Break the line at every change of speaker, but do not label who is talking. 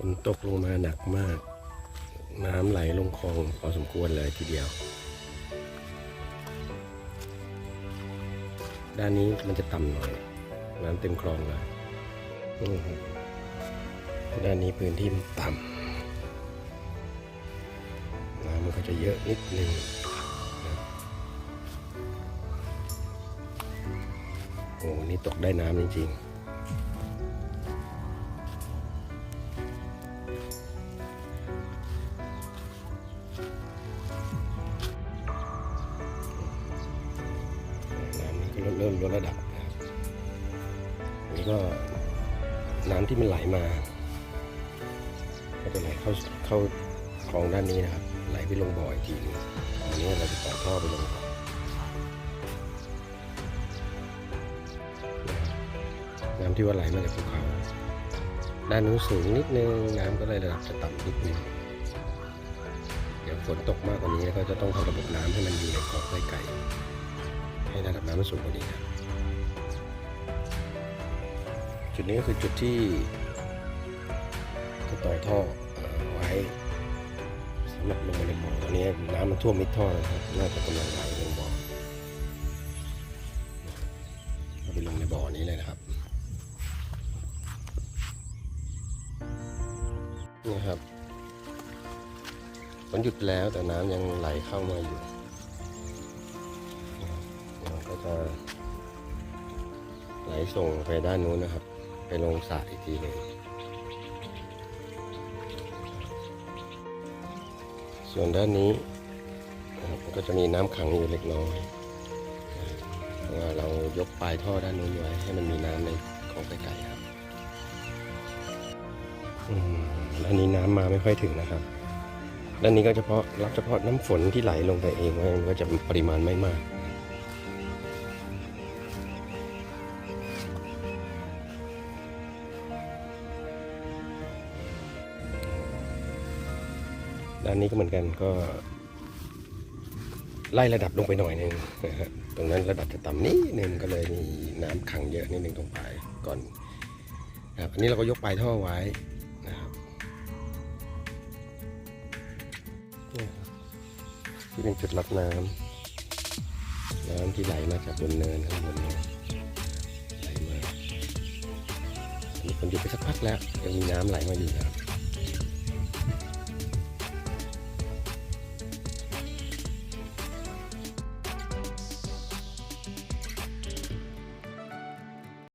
ฝนตกลงมาหนักมาก น้ำไหลลงคลองพอสมควรเลยทีเดียว ด้านนี้มันจะต่ำหน่อย น้ำเต็มคลองเลยด้านนี้พื้นที่มันต่ำน้ำมันก็จะเยอะนิดนึงโอ้นี่ตกได้น้ำจริงๆ น้ำนี่ก็เริ่มลดระดับนะครับนนี้ก็น้ำที่มันไหลมาก็จะไหลเข้าเข้าคลองด้านนี้นะครับ ไหลไปลงบ่ออีกทีหนึงอันนี้เราจะต่อท่อไปลงบ่อนน้ำที่ว่าไหลมาจากภูเขา ด้านนู้นสูงนิดนึง น้ำก็เลยระดับจะต่ำนิดนึง เดี๋ยวฝนตกมากกว่านี้แล้วก็จะต้องทำระบบน้ำให้มันอยู่ในเกาะไกลๆ ให้ระดับน้ำมันสูงกว่านี้ครับจุดนี้ก็คือจุดที่จะต่อท่ออไว้สำหรับลงไปในบ่อตอนนี้น้ำมันท่วมมิดท่อเลยครับน่าจะกำลังไหลลงบ่อเราไปลงในบ่อนี้เลยนะครับนี่ครับฝนหยุดแล้วแต่น้ำยังไหลเข้ามาอยู่ เราก็จะไหลส่งไปด้านนู้นนะครับ ไปลงสระอีกทีหนึ่งส่วนด้านนี้นะครับก็จะมีน้ำขังอยู่เล็กน้อยเพราะว่าเรายกปลายท่อด้านนู้นไว้ให้มันมีน้ำในของไกลๆครับอืมด้านนี้น้ำมาไม่ค่อยถึงนะครับ ด้านนี้ก็เฉพาะรับเฉพาะน้ำฝนที่ไหลลงไปเองมันก็จะปริมาณไม่มาก ด้านนี้ก็เหมือนกันก็ ไล่ระดับลงไปหน่อยหนึงนะฮะตรงนั้นระดับจะต่ำนิดนึงก็เลยมีน้ำขังเยอะนิดนึงตรงปลายก่อนนะครับอันนี้เราก็ยกปลายท่อไว้นะครับนี่ยครับที่เป็นจุดรับน้ำน้ำที่ไหลมาจากบนเนินข้างบนเนี่ยไหลมามีคนอยู่ไปสักพักแล้วยังมีน้ำไหลมาอยู่นะครับ